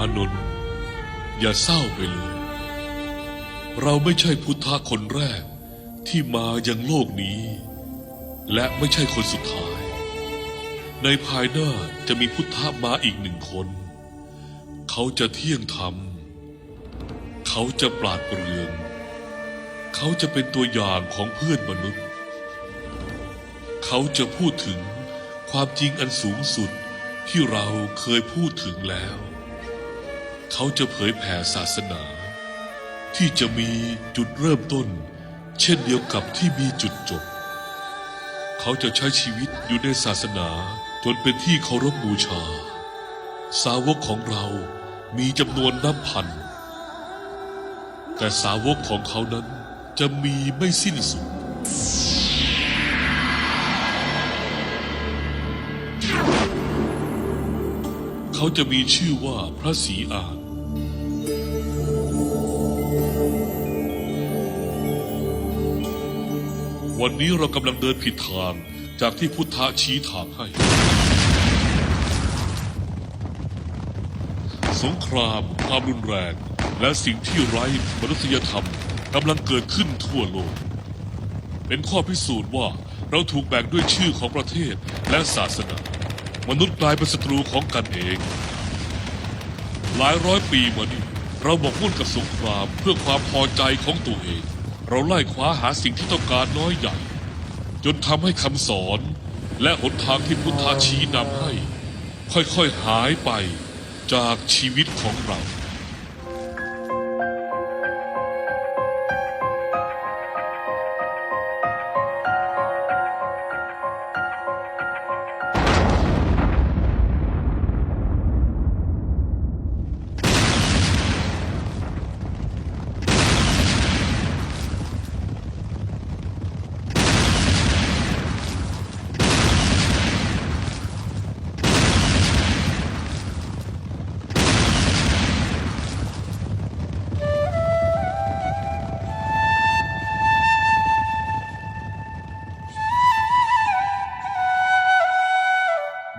านนท์อย่าเศร้าไปเลย เราไม่ใช่พุทธะคนแรกที่มายังโลกนี้ และไม่ใช่คนสุดท้าย ในภายหน้าจะมีพุทธะมาอีกหนึ่งคน เขาจะเที่ยงธรรม เขาจะปราดเปรื่อง เขาจะเป็นตัวอย่างของเพื่อนมนุษย์ เขาจะพูดถึงความจริงอันสูงสุดที่เราเคยพูดถึงแล้ว เขาจะเผยแผ่ศาสนา ที่จะมีจุดเริ่มต้น เช่นเดียวกับที่มีจุดจบ เขาจะใช้ชีวิตอยู่ในศาสนาจนเป็นที่เคารพบูชา สาวกของเรามีจำนวนนับพัน แต่สาวกของเขานั้นจะมีไม่สิ้นสุดเขาจะมีชื่อว่าพระศรีอาน วันนี้เรากำลังเดินผิดทางจากที่พุทธะชี้ทางให้ สงคราม ความรุนแรง และสิ่งที่ไร้มนุษยธรรมกำลังเกิดขึ้นทั่วโลก เป็นข้อพิสูจน์ว่าเราถูกแบ่งด้วยชื่อของประเทศและศาสนา มนุษย์กลายเป็นศัตรูของกันเอง หลายร้อยปีมานี้เราหมกมุ่นกับสงครามเพื่อความพอใจของตัวเอง เราไล่คว้าหาสิ่งที่ต้องการน้อยใหญ่ จนทำให้คำสอน และหนทางที่พุทธาชี้นำให้ ค่อยๆหายไปจากชีวิตของเรา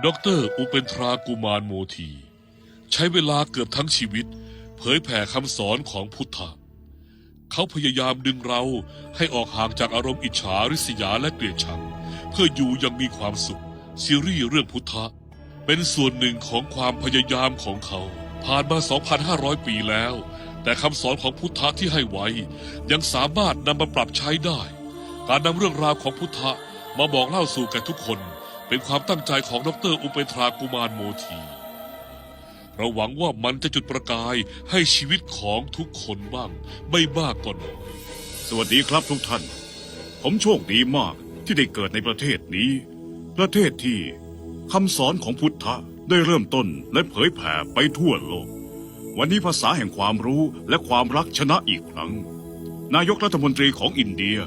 ดอกเตอรอุเปนทรากุมารโมที ใช้เวลาเกือบทั้งชีวิต เผยแผ่คำสอนของพุทธะเขาพยายามดึงเราให้ออกห่างจากอารมณ์อิจฉาริษยาและเกลียดชัง เพื่ออยู่ยังมีความสุข ซีรีส์เรื่องพุทธะ เป็นส่วนหนึ่งของความพยายามของเขา ผ่านมา 2,500 ปีแล้ว แต่คำสอนของพุทธะที่ให้ไว้ ยังสามารถนำมาปรับใช้ได้ การนำเรื่องราวของพุทธะมาบอกเล่าสู่แก่ทุกคน เป็นความตั้งใจของดรอุเปทรากุมารโมที เราหวังว่ามันจะจุดประกายให้ชีวิตของทุกคนบ้าง ไม่มากก็น้อย สวัสดีครับทุกท่าน ผมโชคดีมากที่ได้เกิดในประเทศนี้ ประเทศที่คำสอนของพุทธะได้เริ่มต้นและเผยแผ่ไปทั่วโลก วันนี้ภาษาแห่งความรู้และความรักชนะอีกครั้ง นายกรัฐมนตรีของอินเดีย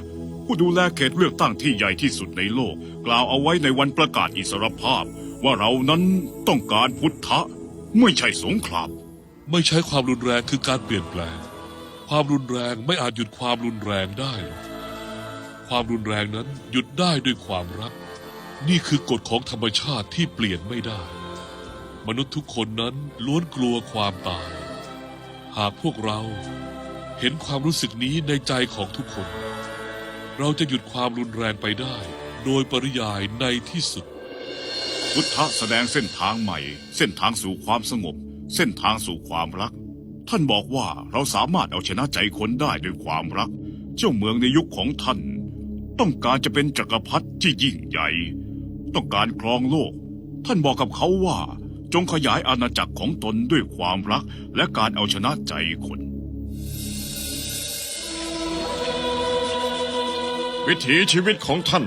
ผู้ดูแลเขตเลือกตั้งที่ใหญ่ที่สุดในโลก กล่าวเอาไว้ในวันประกาศอิสรภาพ ว่าเรานั้นต้องการพุทธะ ไม่ใช่สงคราม ไม่ใช้ความรุนแรงคือการเปลี่ยนแปลง ความรุนแรงไม่อาจหยุดความรุนแรงได้ ความรุนแรงนั้นหยุดได้ด้วยความรัก นี่คือกฎของธรรมชาติที่เปลี่ยนไม่ได้ มนุษย์ทุกคนนั้นล้วนกลัวความตาย หากพวกเราเห็นความรู้สึกนี้ในใจของทุกคน เราจะหยุดความรุนแรงไปได้ โดยปริยายในที่สุด พุทธะแสดงเส้นทางใหม่ เส้นทางสู่ความสงบ เส้นทางสู่ความรัก ท่านบอกว่าเราสามารถเอาชนะใจคนได้ด้วยความรัก เจ้าเมืองในยุคของท่าน ต้องการจะเป็นจักรพรรดิที่ยิ่งใหญ่ ต้องการครองโลก ท่านบอกกับเขาว่า จงขยายอาณาจักรของตนด้วยความรักและการเอาชนะใจคน วิถีชีวิตของท่าน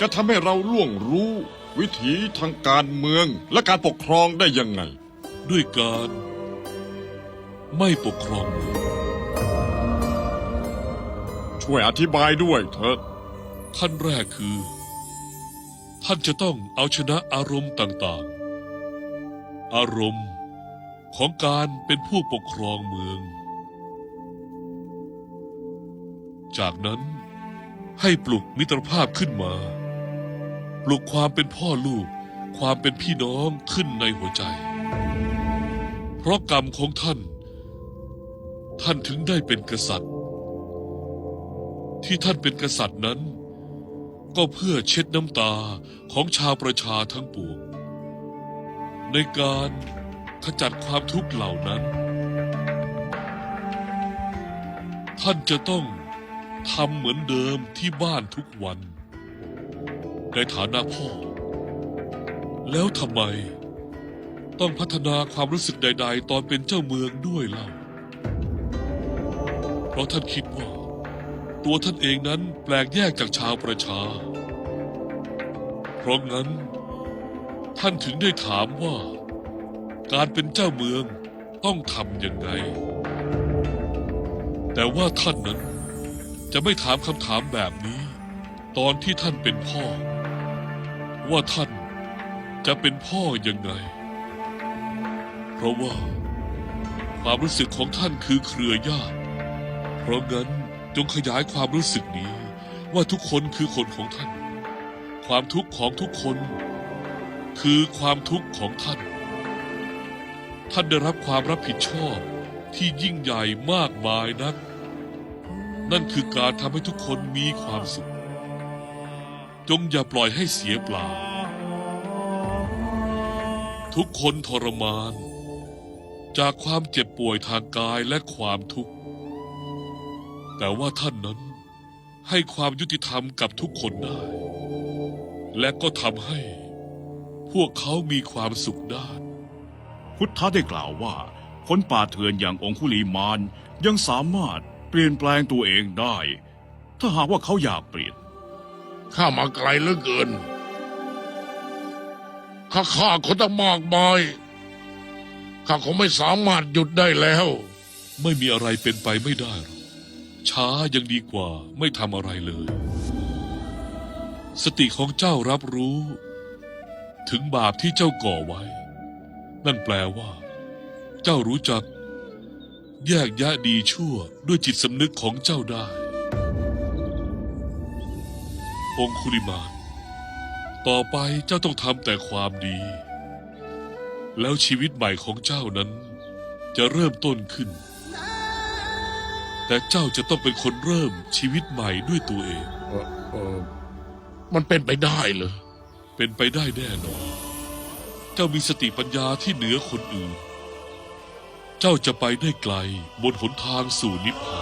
จะทำให้เราล่วงรู้ วิถีทางการเมืองและการปกครองได้ยังไง ด้วยการไม่ปกครองเมืองช่วยอธิบายด้วยเถิดขั้นแรกคือ ท่านจะต้องเอาชนะอารมณ์ต่างๆ อารมณ์ของการเป็นผู้ปกครองเมือง จากนั้น ให้ปลุกมิตรภาพขึ้นมา ปลุกความเป็นพ่อลูก ความเป็นพี่น้องขึ้นในหัวใจ เพราะกรรมของท่าน ท่านถึงได้เป็นกษัตริย์ ที่ท่านเป็นกษัตริย์นั้น ก็เพื่อเช็ดน้ำตาของชาวประชาทั้งปวงในการขจัดความทุกข์เหล่านั้น ท่านจะต้อง ทำเหมือนเดิมที่บ้านทุกวัน ในฐานะพ่อ แล้วทำไม ต้องพัฒนาความรู้สึกใด ๆ ตอนเป็นเจ้าเมืองด้วยเล่า เพราะท่านคิดว่า ตัวท่านเองนั้นแปลกแยกจากชาวประชา เพราะงั้น ท่านถึงได้ถามว่า การเป็นเจ้าเมืองต้องทำยังไง แต่ว่าท่านนั้น จะไม่ถามคำถามแบบนี้ ตอนที่ท่านเป็นพ่อ ว่าท่านจะเป็นพ่อยังไง เพราะว่า ความรู้สึกของท่านคือเครือญาติ เพราะงั้นจงขยายความรู้สึกนี้ ว่าทุกคนคือคนของท่าน ความทุกข์ของทุกคน คือความทุกข์ของท่าน ท่านได้รับความรับผิดชอบที่ยิ่งใหญ่มากมายนัก นั่นคือการทำให้ทุกคนมีความสุข จงอย่าปล่อยให้เสียเปล่า ทุกคนทรมาน จากความเจ็บป่วยทางกายและความทุกข์ แต่ว่าท่านนั้นให้ความยุติธรรมกับทุกคนได้ และก็ทำให้พวกเขามีความสุขได้ พุทธะได้กล่าวว่า คนป่าเถื่อนอย่างองคุลีมานยังสามารถ เปลี่ยนแปลงตัวเองได้ ถ้าหากว่าเขาอยากเปลี่ยน ข้ามาไกลเหลือเกิน ข้าฆ่าคนตั้งมากมาย ข้าคงไม่สามารถหยุดได้แล้ว ไม่มีอะไรเป็นไปไม่ได้หรอกช้ายังดีกว่าไม่ทำอะไรเลย สติของเจ้ารับรู้ ถึงบาปที่เจ้าก่อไว้ นั่นแปลว่า เจ้ารู้จัก แยกแยะดีชั่วด้วยจิตสำนึกของเจ้าได้ องคุลิมานต่อไปเจ้าต้องทำแต่ความดี แล้วชีวิตใหม่ของเจ้านั้น จะเริ่มต้นขึ้น แต่เจ้าจะต้องเป็นคนเริ่มชีวิตใหม่ด้วยตัวเอง เออเออมันเป็นไปได้เหรอ เป็นไปได้แน่นอน เจ้ามีสติปัญญาที่เหนือคนอื่น เจ้าจะไปได้ไกลบนหนทางสู่นิพพาน